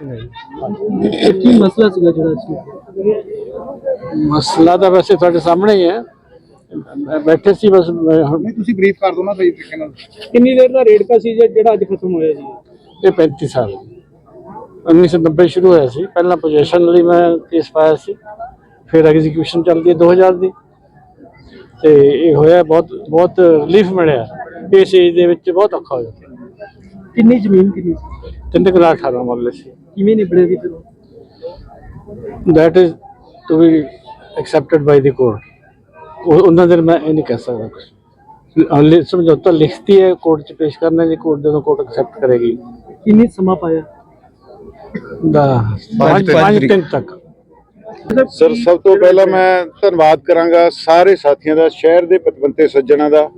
ਕੀ ਮਸਲਾ ਸੀਗਾ ਜਿਹੜਾ ਸੀ। ਮਸਲਾ ਤਾਂ ਵੈਸੇ ਤੁਹਾਡੇ ਸਾਹਮਣੇ ਹੀ ਹੈ। ਮੈਂ ਬੈਠੇ ਸੀ ਬਸ ਨਹੀਂ ਤੁਸੀਂ ਬਰੀਫ ਕਰ ਦਿਓ ਨਾ ਸਹੀ ਤਰੀਕੇ ਨਾਲ। ਕਿੰਨੀ ਦੇਰ ਦਾ ਰੇਟ ਸੀ ਜਿਹੜਾ ਅੱਜ ਖਤਮ ਹੋਇਆ ਜੀ? ਇਹ 35 ਸਾਲ। 1990 ਸ਼ੁਰੂ ਹੋਇਆ ਸੀ। ਪਹਿਲਾਂ ਪੋਜੀਸ਼ਨ ਲਈ ਮੈਂ ਕੇਸ ਪਾਇਆ ਸੀ। ਫਿਰ ਐਗਜ਼ੀਕਿਊਸ਼ਨ ਚੱਲਦੀ ਹੈ 2000 ਦੀ। ਤੇ ਇਹ ਹੋਇਆ ਬਹੁਤ ਬਹੁਤ ਰਿਲੀਫ ਮਿਲਿਆ। ਇਸ ਏਜ ਦੇ ਵਿੱਚ ਬਹੁਤ ਔਖਾ ਹੋ ਜਾਂਦਾ। ਕਿੰਨੀ ਜ਼ਮੀਨ ਕਿੰਨੀ ਸੀ? ਤਿੰਨ ਕੁ 18 ਮਰਲੇ ਸੀ। ਕਿਵੇਂ ਨਿਬੜੇ ਸੀ ਫਿਰ ਉਹ? that is to be accepted by the court. ਉਹ ਉਹਨਾਂ ਦੇ ਮੈਂ ਇਹ ਨਹੀਂ ਕਹਿ ਸਕਦਾ ਕੁਝ ਹਲੇ ਸਮਝੌਤਾ ਲਿਖਤੀ ਹੈ ਕੋਰਟ 'ਚ ਪੇਸ਼ ਕਰਨਾ ਜੀ ਕੋਰਟ ਜਦੋਂ ਕੋਰਟ ਐਕਸੈਪਟ ਕਰੇਗੀ। ਕਿੰਨੀ ਸਮਾਂ ਪਾਇਆ? ਦਾ ਪੰਜ ਪੰਜ ਦਿਨ ਤੱਕ। ਸਰ ਸਭ ਤੋਂ ਪਹਿਲਾਂ ਮੈਂ ਧੰਨਵਾਦ ਕਰਾਂਗਾ ਸਾਰੇ ਸਾਥੀਆਂ ਦਾ ਸ਼ਹਿਰ ਦੇ ਪਤਵੰਤੇ ਸੱਜਣਾ ਦਾ।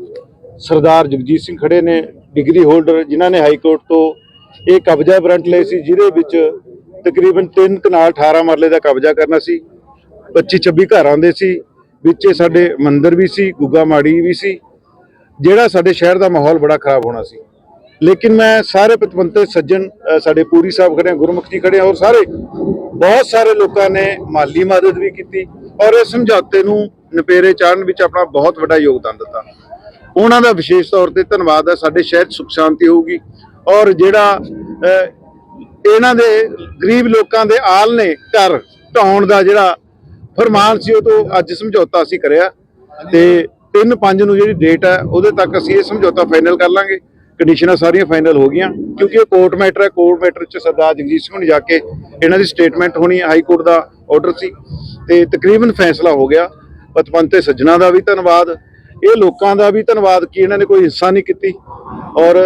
ਸਰਦਾਰ ਜਗਜੀਤ ਸਿੰਘ ਖੜੇ ਨੇ ਡਿਗਰੀ ਹੋਲਡਰ ਜਿਨ੍ਹਾਂ ਨੇ ਹਾਈ ਕੋਰਟ ਤੋਂ ਇਹ ਕਬਜ਼ਾ ਵਾਰੰਟ ਲਏ ਸੀ, ਜਿਹਦੇ ਵਿੱਚ ਤਕਰੀਬਨ 3 ਕਨਾਲ 18 ਮਰਲੇ ਦਾ ਕਬਜ਼ਾ ਕਰਨਾ ਸੀ 25 26 ਘਰ ਆਉਂਦੇ ਸੀ, ਵਿੱਚ ਸਾਡੇ ਮੰਦਿਰ ਵੀ ਸੀ, ਗੁੱਗਾ ਮਾੜੀ ਵੀ ਸੀ, ਜਿਹੜਾ ਸਾਡੇ ਸ਼ਹਿਰ ਦਾ ਮਾਹੌਲ ਬੜਾ ਖਰਾਬ ਹੋਣਾ ਸੀ। ਲੇਕਿਨ ਮੈਂ ਸਾਰੇ ਪਤਵੰਤੇ, ਸੱਜਣ ਸਾਡੇ ਪੂਰੀ ਸਾਹਿਬ ਖੜੇ ਗੁਰਮੁਖ ਜੀ ਖੜੇ ਔਰ ਸਾਰੇ, ਬਹੁਤ ਸਾਰੇ ਲੋਕਾਂ ਨੇ ਮਾਲੀ ਮਦਦ ਵੀ ਕੀਤੀ, ਔਰ ਇਸ ਸਮਝੌਤੇ ਨੂੰ ਨਪੇਰੇ ਚਾੜਨ ਵਿੱਚ ਆਪਣਾ ਬਹੁਤ ਵੱਡਾ ਯੋਗਦਾਨ ਦਿੱਤਾ। ਉਹਨਾਂ ਦਾ ਵਿਸ਼ੇਸ਼ ਤੌਰ ਤੇ ਧੰਨਵਾਦ ਹੈ ਸਾਡੇ ਸ਼ਹਿਰ 'ਚ ਸੁਖ ਸ਼ਾਂਤੀ ਹੋਊਗੀ ਔਰ ਜਿਹੜਾ ਇਹਨਾਂ ਦੇ ਗਰੀਬ ਲੋਕਾਂ ਦੇ ਆਲ ਨੇ ਘਰ ਢਾਉਣ ਦਾ ਜਿਹੜਾ ਫਰਮਾਨ ਸੀ, ਉਹ ਤੋਂ ਅੱਜ ਸਮਝੌਤਾ ਅਸੀਂ ਕਰਿਆ। ਤੇ 3-5 ਨੂੰ ਜਿਹੜੀ ਡੇਟ ਹੈ, ਉਹਦੇ ਤੱਕ ਅਸੀਂ ਇਹ ਸਮਝੌਤਾ ਫਾਈਨਲ ਕਰ ਲਾਂਗੇ। ਕੰਡੀਸ਼ਨਾਂ ਸਾਰੀਆਂ ਫਾਈਨਲ ਹੋ ਗਈਆਂ, ਕਿਉਂਕਿ ਇਹ ਕੋਰਟ ਮੈਟਰ ਹੈ। ਕੋਰਟ ਮੈਟਰ 'ਚ ਸਰਦਾਰ ਜਗਜੀਤ ਸਿੰਘ ਨੂੰ ਜਾ ਕੇ ਇਹਨਾਂ ਦੀ ਸਟੇਟਮੈਂਟ ਹੋਣੀ ਹਾਈ ਕੋਰਟ ਦਾ ਆਰਡਰ ਸੀ। ਤੇ ਤਕਰੀਬਨ ਫੈਸਲਾ ਹੋ ਗਿਆ। ਪਤਵੰਤੇ ਸੱਜਣਾ ਦਾ ਵੀ ਧੰਨਵਾਦ। ਇਹ ਲੋਕਾਂ ਦਾ ਵੀ ਧੰਨਵਾਦ ਕਿ ਇਹਨਾਂ ਨੇ ਕੋਈ ਹਿੱਸਾ ਨਹੀਂ ਕੀਤੀ। ਔਰ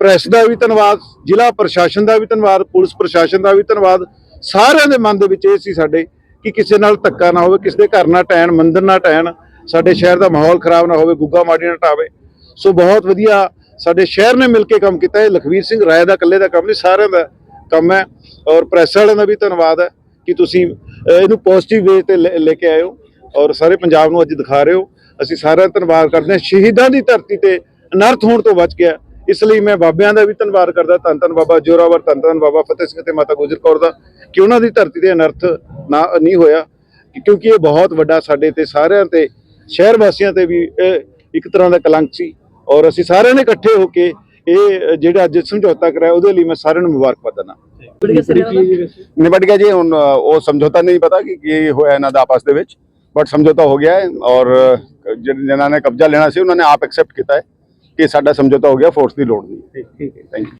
ਪ੍ਰੈਸ ਦਾ ਵੀ ਧੰਨਵਾਦ, ਜ਼ਿਲ੍ਹਾ ਪ੍ਰਸ਼ਾਸਨ ਦਾ ਵੀ ਧੰਨਵਾਦ, ਪੁਲਿਸ ਪ੍ਰਸ਼ਾਸਨ ਦਾ ਵੀ ਧੰਨਵਾਦ। ਸਾਰਿਆਂ ਦੇ ਮਨ ਦੇ ਵਿੱਚ ਇਹ ਸੀ ਸਾਡੇ ਕਿ ਕਿਸੇ ਨਾਲ ਧੱਕਾ ਨਾ ਹੋਵੇ, ਕਿਸੇ ਦੇ ਘਰ ਨਾ ਟੈਣ, ਮੰਦਰ ਨਾ ਟੈਣ, ਸਾਡੇ ਸ਼ਹਿਰ ਦਾ ਮਾਹੌਲ ਖਰਾਬ ਨਾ ਹੋਵੇ, ਗੁੱਗਾ ਮਾੜੀ ਨਾ ਟਾਵੇ। ਸੋ ਬਹੁਤ ਵਧੀਆ ਸਾਡੇ ਸ਼ਹਿਰ ਨੇ ਮਿਲ ਕੇ ਕੰਮ ਕੀਤਾ, ਇਹ ਲਖਵੀਰ ਸਿੰਘ ਰਾਏ ਦਾ ਇਕੱਲੇ ਦਾ ਕੰਮ ਨਹੀਂ, ਸਾਰਿਆਂ ਦਾ ਕੰਮ ਹੈ। ਔਰ ਪ੍ਰੈਸ ਵਾਲਿਆਂ ਦਾ ਵੀ ਧੰਨਵਾਦ ਹੈ ਕਿ ਤੁਸੀਂ ਇਹਨੂੰ ਪੋਜ਼ਿਟਿਵ ਵੇ ਤੇ ਲੈ ਲੈ ਕੇ ਆਏ ਹੋ। ਔਰ ਸਾਰੇ ਪੰਜਾਬ ਨੂੰ ਅੱਜ ਦਿਖਾ ਰਹੇ ਹੋ। ਅਸੀਂ ਸਾਰਿਆਂ ਦਾ ਧੰਨਵਾਦ ਕਰਦੇ ਹਾਂ। ਸ਼ਹੀਦਾਂ ਦੀ ਧਰਤੀ ਤੇ ਅਨਰਥ ਹੋਣ ਤੋਂ ਬਚ ਗਿਆ। ਇਸ ਲਈ ਮੈਂ ਬਾਬਿਆਂ ਦਾ ਵੀ ਧੰਨਵਾਦ ਕਰਦਾ ਧੰਨ ਧੰਨ ਬਾਬਾ ਜੋਰਾਵਰ ਧੰਨ ਧੰਨ ਬਾਬਾ ਫਤਿਹ ਸਿੰਘ ਤੇ ਮਾਤਾ ਗੁਜਰ ਕੌਰ ਦਾ ਕਿ ਉਹਨਾਂ ਦੀ ਧਰਤੀ ਤੇ ਅਨਰਥ ਨਾ ਨਹੀਂ ਹੋਇਆ ਕਿਉਂਕਿ ਇਹ ਬਹੁਤ ਵੱਡਾ ਸਾਡੇ ਤੇ ਸਾਰਿਆਂ ਤੇ ਸ਼ਹਿਰ ਵਾਸੀਆਂ ਤੇ ਵੀ ਇਹ ਇੱਕ ਤਰ੍ਹਾਂ ਦਾ ਕਲੰਕ ਸੀ ਔਰ ਅਸੀਂ ਸਾਰਿਆਂ ਨੇ ਇਕੱਠੇ ਹੋ ਕੇ ਇਹ ਜਿਹੜਾ ਅੱਜ ਸਮਝੌਤਾ ਕਰਾਇਆ ਉਹਦੇ ਲਈ ਮੈਂ ਸਾਰਿਆਂ ਨੂੰ ਮੁਬਾਰਕਬਾਦ ਦਿੰਦਾ। ਬੜੀ ਸਰੀਫੀ ਜੀ ਵੈਸੇ ਨਿਬਟ ਗਿਆ ਜੀ ਹੁਣ ਉਹ ਸਮਝੌਤਾ ਨਹੀਂ ਪਤਾ ਕਿ ਕੀ ਹੋਇਆ ਇਹਨਾਂ ਦਾ ਆਪਸ ਦੇ ਵਿੱਚ ਬਟ ਸਮਝੌਤਾ ਹੋ ਗਿਆ ਹੈ ਔਰ ਜਿਨ੍ਹਾਂ ਨੇ ਕਬਜ਼ਾ ਲੈਣਾ ਸੀ ਉਹਨਾਂ ਨੇ ਆਪ ਐਕਸੈਪਟ ਕੀਤਾ ਹੈ। ਕਿ ਸਾਡਾ ਸਮਝੌਤਾ ਹੋ ਗਿਆ ਫੋਰਸ ਦੀ ਲੋੜ ਨਹੀਂ। ਠੀਕ ਹੈ। Thank you